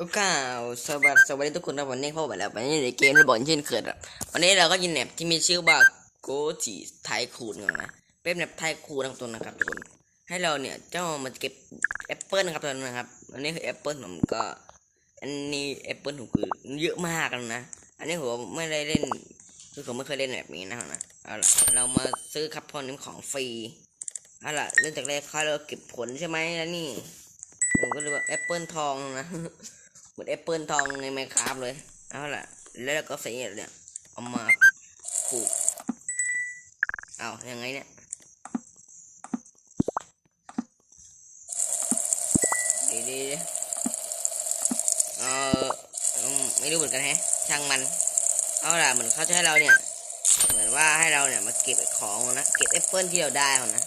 โอกาสวัสดีสวัสดีทุกคนนะวันนี้เข้าไปแล้ววันนี้ในเกมระบอลเช่นเคยครับวันนี้เราก็ยินแมปที่มีชื่อว่าโกจิไทคูนกันนะเป็นแมปไทคูนทั้งตัวนะครับทุกคนให้เราเนี่ยเจ้ามาเก็บแอปเปิลนะครับตอนนั้นนะครับอันนี้คือแอปเปิลผมก็ อันนี้แอปเปิลผมคือเยอะมากแล้วนะอันนี้ผมไม่ได้เล่นคือผมไม่เคยเล่นแบบนี้นะครับนะเอาล่ะเรามาซื้อคัพพอนนี้ของฟรีเอาล่ะเริ่มจากแรกค่อยเราเก็บผลใช่ไหมแล้วนี่ผมก็เลยว่าแอปเปิลทองนะ เหมือนแอปเปิลทองในไมครับเลย เอาล่ะ แล้วก็ใส่เนี่ย เอามาปลูก เอายังไงเนี่ยดีดีเอออืมไม่รู้เหมือนกันแฮะ ช่างมัน เอาล่ะ เหมือนเขาจะให้เราเนี่ย เหมือนว่าให้เราเนี่ยมาเก็บของนะ เก็บแอปเปิลที่เราได้ของนะ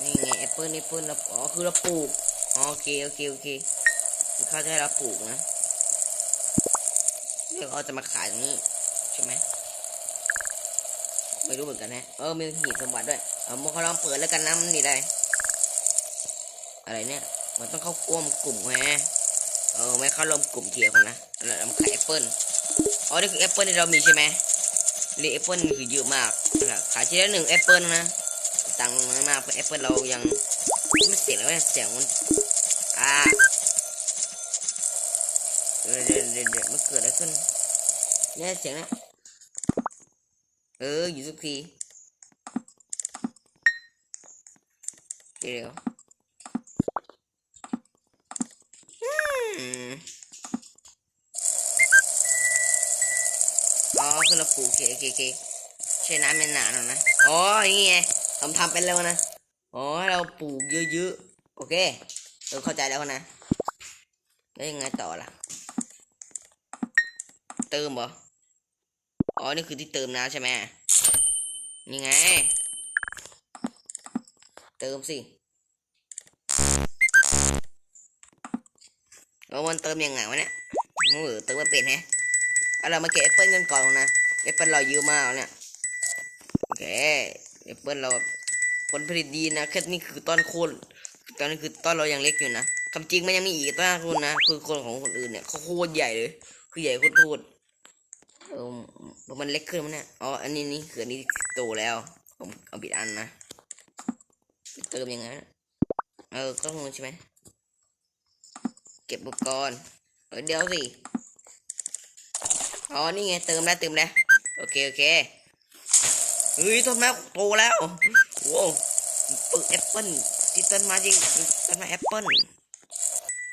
นี่ไงแอปเปิลแอปเปิลเราอ๋อ คือเราปลูก โอเค โอเค โอเค เขาจะให้เราปลูกนะเดี๋ยวเขาจะมาขายตรงนี้ใช่ไหมไม่รู้เหมือนกันนะเออมีหีบสมบัติด้วยเอามาเขาลองเปิดแล้วกันนะมันนี่ได้ อะไรเนี่ย มันต้องเข้าร่วมกลุ่มแฮเออไม่เข้าร่วมกลุ่มเทียคนนะแล้วเรามาขายแอปเปิลอ๋อนี่คือแอปเปิลที่เรามีใช่ไหมนี่แอปเปิลคือเยอะมากขายทีละหนึ่งแอปเปิลนะตังค์น้อยมากเพราะแอปเปิลเรายังไม่เสียงแล้วเสียงมันอ่า เดี๋ยวเดี๋ยวเดี๋ยวเดี๋ยวมันเกิดอะไรขึ้นเนี่ยเสียงนะเอออยู่สักทีเดี๋ยวอืมอ๋อคือเราปลูกเคโอเคโอเคใช้น้ำเป็นหนาหน่อยนะอ๋อนี่ไงทำทำเป็นแล้วนะอ๋อเราปลูกเยอะๆโอเคเออเข้าใจแล้วนะแล้วยังไงต่อล่ะ เติมเหรอ อ๋อ นี่คือที่เติมน้ำใช่ไหมนี่ไง เติมสิแล้วมันเติมยังไงวะเนี่ยมือเติมมาเป็นแฮะเอาเรามาเก็บแอปเปิลกันก่อนนะแอปเปิลเราเยอะมากเนี่ยโอเคแอปเปิลเราผลผลิตดีนะแค่นี้คือต้นโคนตอนนี้คือต้นเรายังเล็กอยู่นะคำจริงมันยังมีอีกต้นคุณนะ คือคนของคนอื่นเนี่ยเขาโคตรใหญ่เลย คือใหญ่โคตร มันเล็กขึ้นมั้ยเนี่ย อ๋อ อันนี้นี่คืออันนี้โตแล้ว ผมเอาบิดอันนะเติมยังไงเออก็งงใช่ไหม เก็บอุปกรณ์เออเดี๋ยวสิ อ๋อ นี่ไงเติมแล้วเติมแล้ว โอเค โอเค เฮ้ย ต้นไม้โตแล้วโว้วปึกแอปเปิ้ลที่ต้นไม้จริงต้นไม้แอปเปิ้ล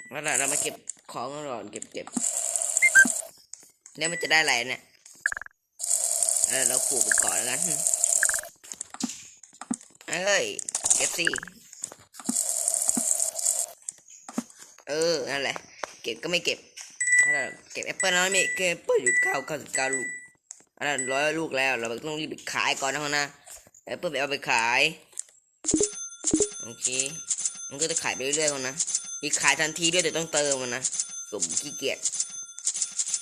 แล้วเรามาเก็บของก่อนเก็บเก็บเนี่ยมันจะได้อะไรเนี่ย เออเราปลูกไปก่อนแล้วกันเอ้ยเก็บสิเออ นั่นแหละ เก็บก็ไม่เก็บถ้าเราเก็บแอปเปิ้ลแล้วไม่เก็บแอปเปิลอยู่เก้าเก้าสิบเก้าลูกอันนั้นร้อยลูกแล้ว เราต้องรีบไปขายก่อนนะนะแอปเปิลไปเอาไปขาย โอเค มันก็จะขายไปเรื่อยๆก่อนนะ มีขายทันทีด้วยแต่ต้องเติมมันนะผมขี้เกียจ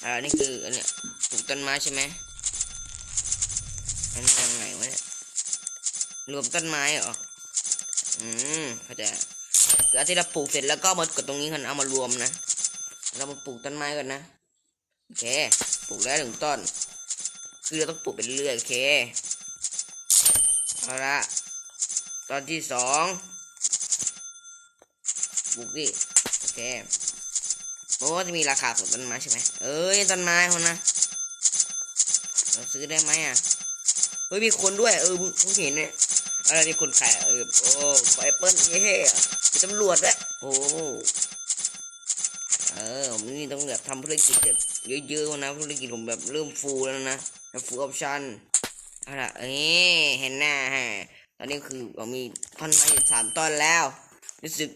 อ่านี่คืออันเนี้ยปลูกต้นไม้ใช่ไหมันยังไงวะเนี่ยรวมต้นไม้เหรออืมเข้าใจคือที่เราปลูกเสร็จแล้วก็มากดตรงนี้กันเอามารวมนะ เรามาปลูกต้นไม้ก่อนนะโอเคปลูกได้หนึ่งต้น คือเราต้องปลูกไปเรื่อยโอเคเอาละตอนที่สองปลูกดิโอเคเพราะว่าจะมีราคาของต้นไม้ใช่ไหมเอ้ยต้นไม้คนนะเราซื้อได้ไหมอะ เฮ้ยมีคนด้วยเออเพิ่งเห็นเนี่ยอะไรนี่คนขายเออโอ้ขอแอเปิ้ลเย้มีตำรวจด้วยโอ้เออผมนี่ต้องแบบทำธุรกิจแบบเยอะๆนะธุรกิจผมแบบเริ่มฟูแล้วนะฟูออปชั่นเอาล่ะเอ้ยเห็นหน้าฮะตอนนี้คือผมมีพันไม้สามต้นแล้วรู้สึก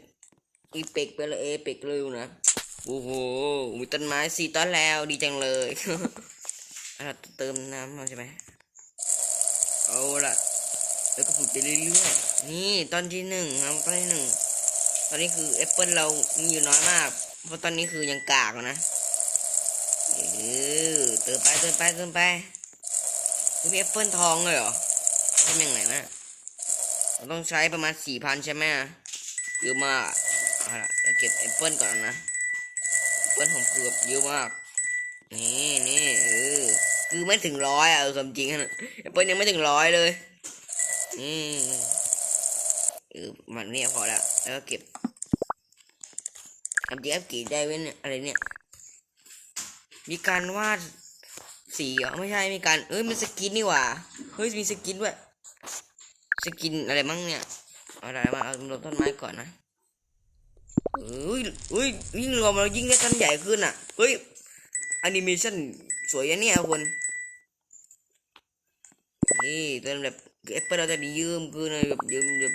อีเปกไปเลยเอเปกเลยนะโอ้โหมีต้นไม้สี่ต้นแล้วดีจังเลยอะเติมน้ำมาใช่ไหม เอาละแล้วก็ปลูกไปเรื่อยๆ นี่ต้นที่หนึ่งครับต้นที่หนึ่ง ตอนนี้คือแอปเปิลเรามีอยู่น้อยมาก เพราะตอนนี้คือยังกากนะเออเติมไปเติมไปเติมไปมีแอปเปิลทองเลยเหรอทำยังไงนะเราต้องใช้ประมาณสี่พันใช่ไหมเยอะมากเอาละเราเก็บแอปเปิลก่อนนะแอปเปิ้ลผมเกือบเยอะมาก นี่นี่เออ คือไม่ถึงร้อยอะเออความจริงนะแอปเปิลยังไม่ถึงร้อยเลยนี่เออมันเนี่ยพอแล้ว แล้วก็เก็บทำจริงแอปกรดได้เว้ยเนี่ยอะไรเนี่ย มีการวาดสีเหรอไม่ใช่มีการเอ้ยมีสกินนี่หว่า เฮ้ยมีสกินด้วย สกินอะไรมั่งเนี่ยเอาอะไรมาเอาลงต้นไม้ก่อนนะเฮ้ยเฮ้ยยิ่งรวมเรายิ่งได้ต้นใหญ่ขึ้นอะเฮ้ยแอนิเมชันสวยอะเนี่ยคน นี่ตอนแบบแอปเปิลเราจะได้ยืมขึ้นเลยแบบยืมแบบ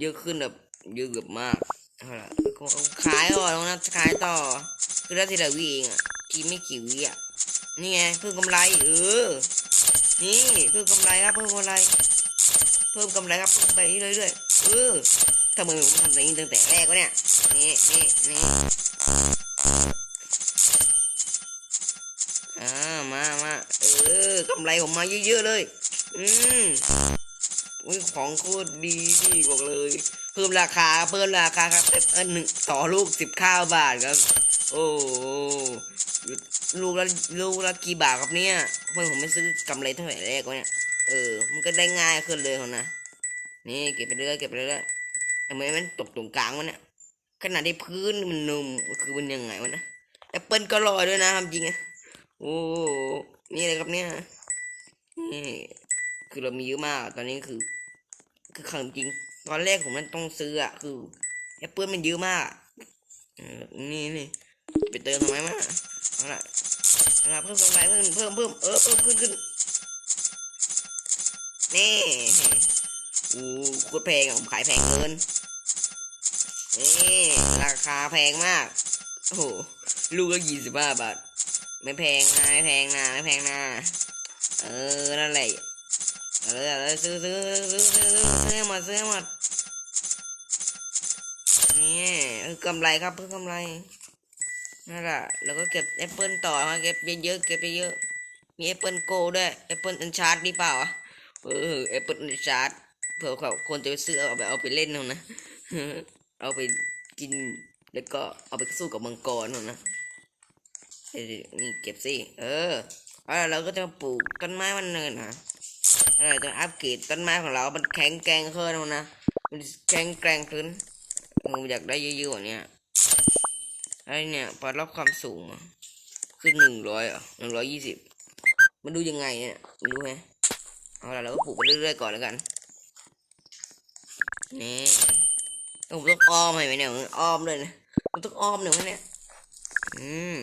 เยอะขึ้นแบบเยอะแบบมากเอาละก็ขายต่อแล้วนะขายต่อ คือได้ทีละวิเองอะทีไม่กี่วิอะนี่ไงเพิ่มกำไรเออนี่เพิ่มกำไรครับเพิ่มกำไร เพิ่มกำไรครับเพิ่มไปเรื่อยๆเออทำไมผมทำอย่างนี้ตั้งแต่แรกวะเนี่ยนี่นี่นี่อ่ามามาเออกำไรผมมาเยอะๆเลย อืมอุ้ยของโคตรดีนี่บอกเลย เพิ่มราคาเพิ่มราคาครับแต่อันหนึ่งต่อลูกสิบข้าวบาทครับ โอ้ลูกละลูกละกี่บาทครับเนี่ยเพื่อนผมไม่ซื้อกำไรเท่าไหร่แรกวะเนี่ยเออ มันก็ได้ง่ายขึ้นเลยคนนะนี่เก็บไปเรื่อยเก็บไปเรื่อยทำไมมันตกตรงกลางวะเนี่ยขนาดที่พื้นมันนุ่มคือมันยังไงวะนะแอปเปิลก็ลอยด้วยนะทำจริงอะโอ้โหนี่เลยครับเนี่ยนี่ คือเรามีเยอะมาก ตอนนี้คือ คือขังจริง ตอนแรกผมมันต้องซื้ออะคือแอปเปิลมันเยอะมากอะเอนี่นี่ไปเติมทำไมมาเอาละเอาละเพิ่มกำไรเพิ่มเพิ่มเพิ่มเออเพิ่มขึ้นขึ้นนี่อู้โคตรแพงอะผมขายแพงเกินนี่ราคาแพงมาก โอ้โห ลูกละยี่สิบห้าบาท ไม่แพงนะไม่แพงนะไม่แพงนะ เออ นั่นแหละ เอาเลยเอาเลยซื้อซื้อซื้อซื้อซื้อซื้อให้หมดซื้อหมดนี่เออกำไรครับเพื่อกำไรนั่นแหละแล้วก็เก็บแอปเปิลต่อมาเก็บเยอะๆเก็บเยอะมีแอปเปิลโกด้วยแอปเปิลอันชาร์ดนี่เปล่าเออแอปเปิลอันชาร์ดเผื่อเขาคนจะไปซื้อเอาไปเอาไปเล่นเอานะเอาไปกินแล้วก็เอาไปสู้กับมังกรเอานะเอ้ยนี่เก็บสิเออแล้วเราก็จะปลูกต้นไม้มันเนินนะ เราจะอัปเกรดต้นไม้ของเรา มันแข็งแกร่งขึ้นเอานะ มันแข็งแกร่งขึ้นผมอยากได้เยอะๆกว่านี้ไอเนี่ยปรับความสูงขึ้นหนึ่งร้อยอะหนึ่งร้อยยี่สิบมันดูยังไงเนี่ยไม่รู้ไหมเอาละเราก็ปลูกไปเรื่อยๆก่อนแล้วกัน นี่ผมต้องอ้อมไหมเนี่ยอ้อมเลยนะผมต้องอ้อมหน่อยวะเนี่ย อืม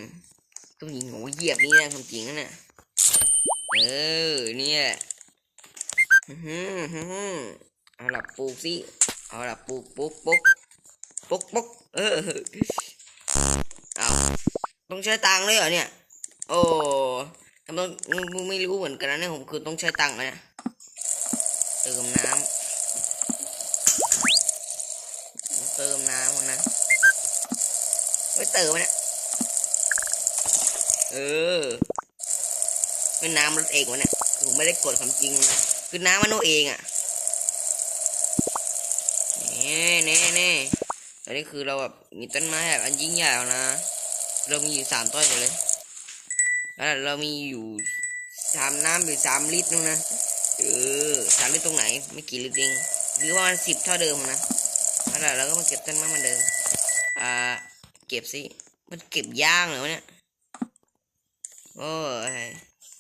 ต้องยิงหัวเหยียบนี่นะความจริงนะเนี่ยเออเนี่ย อื้อหือหือหือเอาละปลูกสิ เอาละปลูกปลูกปลูกปลูกปลูกเออเอาต้องใช้ตังค์เลยเหรอเนี่ย โอ้ทำไมไม่รู้เหมือนกันนะเนี่ยผมคือต้องใช้ตังค์นะเนี่ยเติมน้ำเติมน้ำก่อนนะไม่เติมเนี่ยเออเป็นน้ำรถเองวะเนี่ยผมไม่ได้กดคำจริงนะ คือน้ำมันโนเองอะนี่นี่นี่อันนี้คือเราแบบมีต้นไม้แบบอันยิ่งใหญ่แล้วนะ เรามีอยู่สามต้นอยู่เลยแล้วเรามีอยู่สามน้ำอยู่สามลิตรนึงนะเออสามลิตรตรงไหน ไม่กี่ลิตรเองหรือว่ามันสิบเท่าเดิมนะเอาล่ะเราก็มาเก็บต้นไม้เหมือนเดิมอ่าเก็บสิมันเก็บยากเหรอวะเนี่ยโอ้ย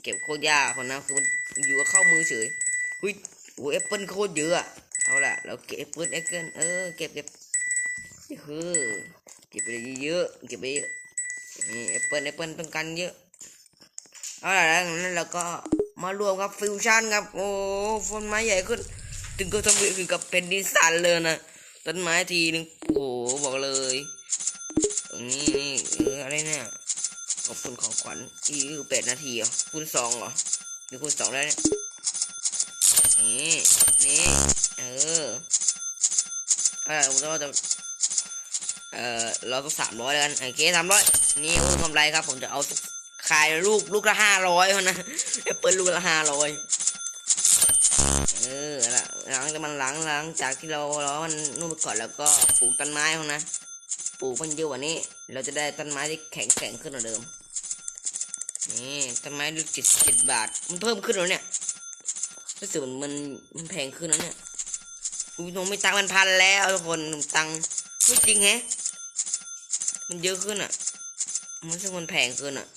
เก็บโคตรยากคนนะคือมันอยู่กับเข้ามือเฉยุ้ยโอ้แอปเปิลโคตรเยอะ เอาล่ะ เราเก็บแอปเปิลแอปเปิลเออ เก็บเก็บนี่คือเก็บไปเยอะ เก็บไปเอะนี่แอปเปิลแอปเปิลต้องการเยอะ เอาล่ะแล้วนั้นเราก็มารวมครับฟิวชั่นครับ โอ้ต้นไม้ใหญ่ขึ้น ถึงก็ทำคือกับเป็นดิสันเลยนะ ต้นไม้ทีนึงโอ้บอกเลยนี่นี่เอออะไรเนี่ยขอบคุณของขวัญอีกแปดนาทีเหรอคูณสองเหรอหรือคูณสองได้เนี่ย นี่นี่เออเออผมจะเออเราต้องสามร้อยแล้วกันโอเคสามร้อยนี่กำไรครับ ผมจะเอาขายลูกลูกละห้าร้อยนะแอปเปิลลูกละห้าร้อยเออละหลังจากมันหลังหลังจากที่เราเรามันนู่นไปก่อนแล้วก็ปลูกต้นไม้เขานะปลูกมันเยอะกว่านี้ เราจะได้ต้นไม้ที่แข็งแกร่งขึ้นกว่าเดิมนี่ต้นไม้ดูเจ็ดเจ็ดบาทมันเพิ่มขึ้นแล้วเนี่ย รู้สึกมันมันแพงขึ้นแล้วเนี่ยอุ้ยน้องไม่ตังค์มันพันแล้วทุกคนหนุ่มตังค์ไม่จริงแฮะ มันเยอะขึ้นอะ มันรู้สึกมันแพงขึ้นอะ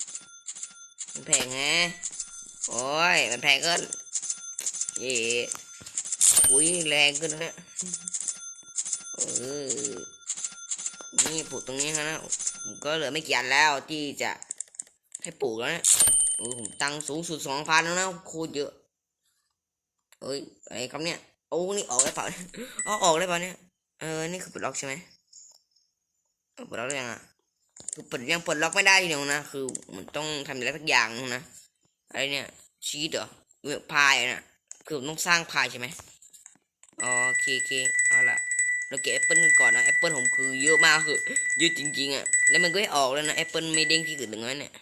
มันแพงแฮะ โอ้ย มันแพงขึ้นเย่อุ้ยแรงขึ้นนะเออ นี่ปลูกตรงนี้นะ ผมก็เหลือไม่กี่อันแล้วที่จะให้ปลูกแล้วเนี่ยโอ้ยผมตังค์สูงสุดสองพันแล้วนะโคตรเยอะ เอ้ยอะไรครับเนี่ยโอ้นี่ออกได้เปล่าอ๋อออกได้เปล่าเนี่ยเออนี่คือปลดล็อกใช่ไหมปลดล็อกได้ยังอะคือปลดยังปลดล็อกไม่ได้อยู่นะคือมันต้องทำอะไรสักอย่างนะอะไรเนี่ยชีตเหรอเพายน่ะคือต้องสร้างพายใช่ไหมอ๋อโอเคโอเคเอาละเราเก็บแอปเปิลกันก่อนนะแอปเปิลผมคือเยอะมากคือเยอะจริงๆอะแล้วมันก็ไม่ออกแล้วนะแอปเปิลไม่เด้งที่อื่นเลยนะเนี่ย